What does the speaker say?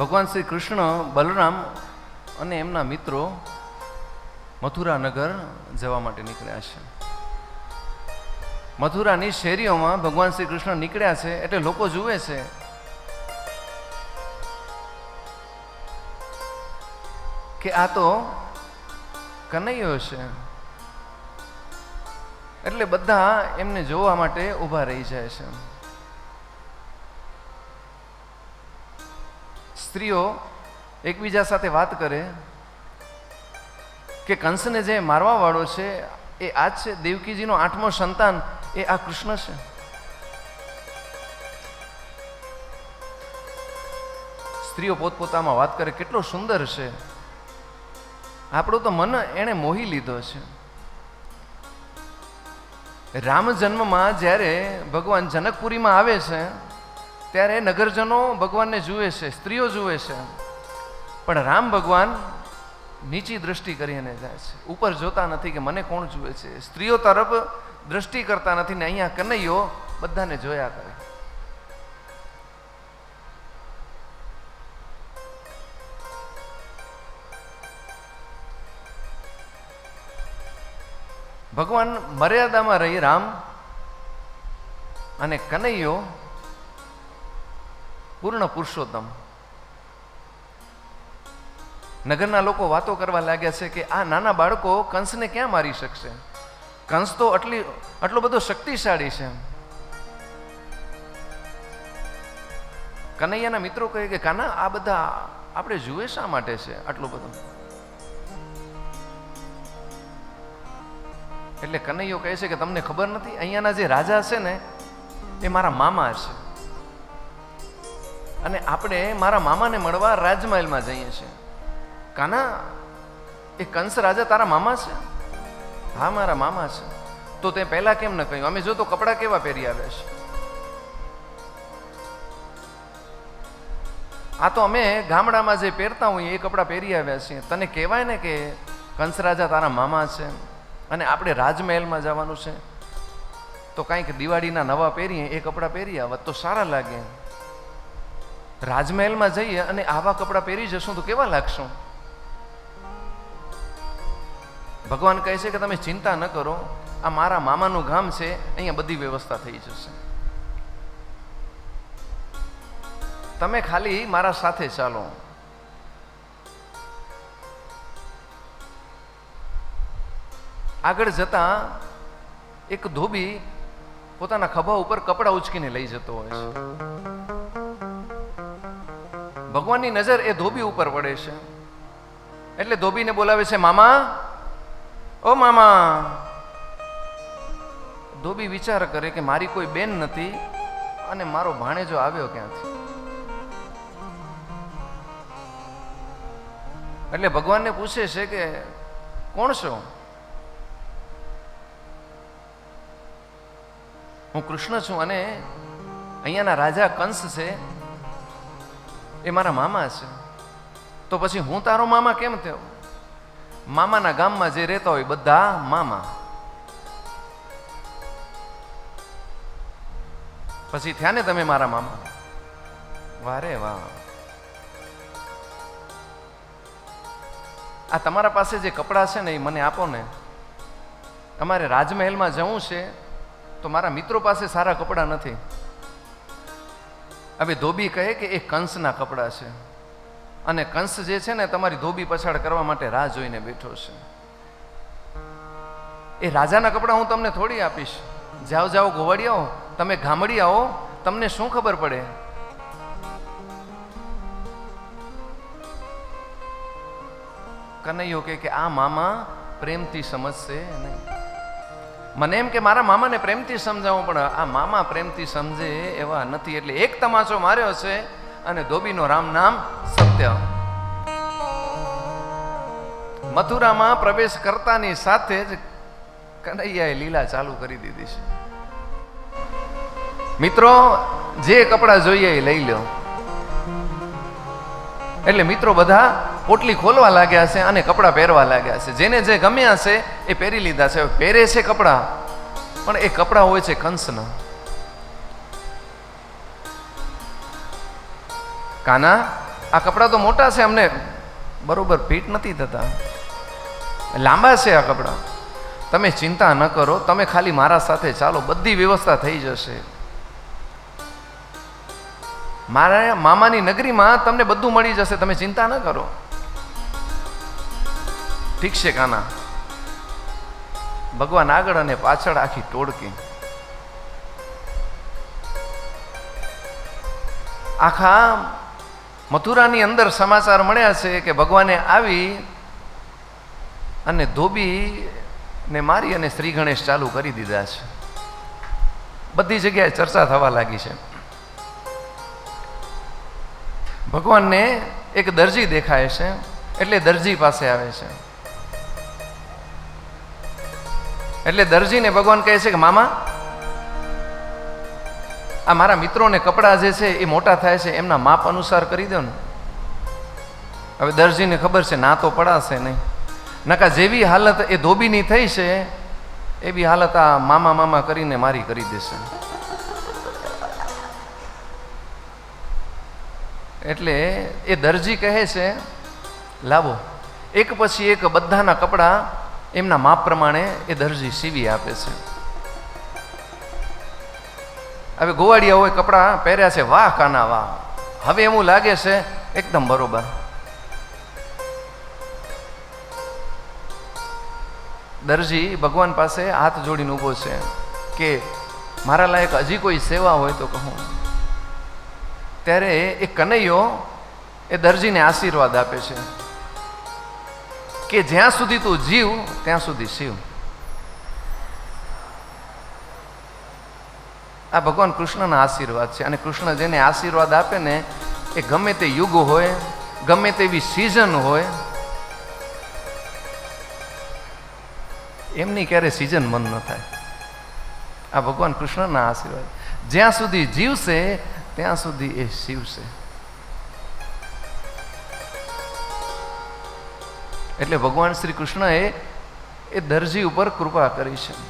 ભગવાન શ્રી કૃષ્ણ, બલરામ અને એમના મિત્રો મથુરા નગર જવા માટે નીકળ્યા છે. મથુરાની શેરીઓમાં ભગવાન શ્રી કૃષ્ણ નીકળ્યા છે એટલે લોકો જુએ છે. કે આ તો કનૈયો છે. એટલે બધા એમને જોવા માટે ઊભા રહી જાય છે. સ્ત્રીઓ એકબીજા સાથે વાત કરે કે કંસને જે મારવાવાળો છે, એ આ છે, દેવકીજીનો આઠમો સંતાન, એ આ કૃષ્ણ છે. સ્ત્રીઓ પોતપોતામાં વાત કરે, કેટલો સુંદર છે. આપણું તો મન એણે મોહી લીધો છે. રામ જન્મમાં જ્યારે ભગવાન જનકપુરીમાં આવે છે ત્યારે નગરજનો ભગવાનને જુએ છે, સ્ત્રીઓ જુએ છે. પણ રામ ભગવાન નીચી દ્રષ્ટિ કરીને જાય છે. ઉપર જોતા નથી કે મને કોણ જુએ છે. સ્ત્રીઓ તરફ દ્રષ્ટિ કરતા નથી ને અહીંયા કનૈયો બધાને જોયા કરે. ભગવાન મર્યાદામાં રહી રામ અને કનૈયો પૂર્ણ પુરુષોત્તમ. નગરના લોકો વાતો કરવા લાગ્યા છે કે આ નાના બાળકો કંસને ક્યાં મારી શકશે? કંસ તો આટલી આટલો બધો શક્તિશાળી છે. કનૈયાના મિત્રો કહે કે, કાના, આ બધા આપણે જુએ શા માટે છે આટલું બધું? એટલે કનૈયો કહે છે કે, તમને ખબર નથી, અહીંયાના જે રાજા છે ને, એ મારા મામા છે. અને આપણે મારા મામાને મળવા રાજમહેલમાં જઈએ છીએ. કાના? એ કંસ રાજા તારા મામા છે? હા, મારા મામા છે. તો તે પહેલા કેમ ન કહ્યું? અમે જો તો કપડાં કેવા પહેરી આવ્યા છે આ તો અમે ગામડામાં જે પહેરતા હોઈએ એ કપડાં પહેરી આવ્યા છીએ. તને કહેવાય ને કે કંસ રાજા તારા મામા છે અને આપણે રાજમહેલમાં જવાનું છે. તો કાંઈક દિવાળીના નવા પહેરીએ, એ કપડાં પહેરી આવત તો સારા લાગે. રાજમહેલમાં જઈએ અને આવા કપડાં પહેરી જશું તો કેવા લાગશું? ભગવાન કહે છે કે તમે ચિંતા ન કરો. આ મારા મામાનું ગામ છે. અહીંયા બધી વ્યવસ્થા થઈ જશે. તમે ખાલી મારા સાથે ચાલો. આગળ જતા એક ધોબી પોતાના ખભા ઉપર કપડાં ઉચકીને લઈ જતો હોય છે. ભગવાનની નજર એ ધોબી ઉપર પડે છે. એટલે ધોબીને બોલાવે છે, મામા. ઓ મામા. ધોબી વિચાર કરે કે મારી કોઈ બેન નથી અને મારો ભાણેજો આવ્યો ક્યાંથી? એટલે ભગવાનને પૂછે છે કે, કોણ છો? હું કૃષ્ણ છું અને અહીંયાના રાજા કંસ છે. એ મારા મામા છે. તો પછી હું તારો મામા કેમ થયો? મામાના ગામમાં જે રહેતા હોય બધા મામા. પછી થયા ને તમે મારા મામા? વારે વાહ. આ તમારા પાસે જે કપડાં છે ને એ મને આપો ને. અમારે રાજમહેલમાં જવું છે, તો મારા મિત્રો પાસે સારા કપડાં નથી. હવે ધોબી કહે કે એ કંસના કપડાં છે. અને કંસ જે છે ને તમારી ધોબી પછાડ કરવા માટે રાહ જોઈને બેઠો છે. એ રાજાના કપડાં હું તમને થોડી આપીશ. જાઓ જાઓ ગોવાડિયાઓ તમે ગામડી આવો તમને શું ખબર પડે? કનૈયો કે આ મામા પ્રેમથી સમજશે નહીં. મને એમ કે મારા મામાને પ્રેમથી સમજાવવું પણ આ મામા પ્રેમથી સમજે એવા નથી. એટલે એક તમાચો માર્યો છે અને ધોબીનો રામ નામ સત્ય. મથુરામાં પ્રવેશ કરતાની સાથે જ કનૈયાએ લીલા ચાલુ કરી દીધી છે. મિત્રો, જે કપડાં જોઈએ એ લઈ લો. એટલે મિત્રો બધા પોટલી ખોલવા લાગ્યા છે અને કપડાં પહેરવા લાગ્યા છે. જેને જે ગમ્યા છે એ પહેરી લીધા છે. પહેરે છે કપડાં, પણ એ કપડાં હોય છે કંસના. કાના, આ કપડાં તો મોટા છે, અમને બરોબર ફિટ નથી થતા. લાંબા છે આ કપડાં. તમે ચિંતા ન કરો, તમે ખાલી મારા સાથે ચાલો, બધી વ્યવસ્થા થઈ જશે. મારા મામાની નગરીમાં તમને બધું મળી જશે, તમે ચિંતા ન કરો. ઠીક છે કાના ભગવાન આગળ અને પાછળ આખી ટોળકી. આખા મથુરાની અંદર સમાચાર મળ્યા છે કે ભગવાને આવી અને ધોબી ને મારી અને શ્રી ગણેશ ચાલુ કરી દીધા છે. બધી જગ્યાએ ચર્ચા થવા લાગી છે. ભગવાનને એક દરજી દેખાય છે, એટલે દરજી પાસે આવે છે. એટલે દરજીને ભગવાન કહે છે કે, મામા, આ મારા મિત્રોને કપડાં જે છે એ મોટા થાય છે, એમના માપ અનુસાર કરી દો ને. હવે દરજીને ખબર છે, ના તો પડાશે નહીં. નકા જેવી હાલત એ ધોબીની થઈ છે, એવી હાલત આ મામા મામા કરીને મારી કરી દેશે. એટલે એ દરજી કહે છે, લાવો, એક પછી એક બધાના કપડાં એમના માપ પ્રમાણે એ દરજી સીવી આપે છે. હવે ગોવાડિયાઓએ કપડાં પહેર્યા છે, વાહ કાના વાહ. હવે એવું લાગે છે, એકદમ બરોબર. દરજી ભગવાન પાસે હાથ જોડીને ઊભો છે કે મારા લાયક હજી કોઈ સેવા હોય તો કહું. ત્યારે એ કનૈયો એ દરજીને આશીર્વાદ આપે છે. કે જ્યાં સુધી તું જીવ, ત્યાં સુધી શિવ. આ ભગવાન કૃષ્ણના આશીર્વાદ છે અને કૃષ્ણ જેને આશીર્વાદ આપે ને, એ ગમે તે યુગ હોય, ગમે તેવી સિઝન હોય, એમની ક્યારે સિઝન મન ન થાય. આ ભગવાન કૃષ્ણના આશીર્વાદ. જ્યાં સુધી જીવશે, ત્યાં સુધી એ શિવશે. એટલે ભગવાન શ્રી કૃષ્ણએ એ દરજી ઉપર કૃપા કરી છે.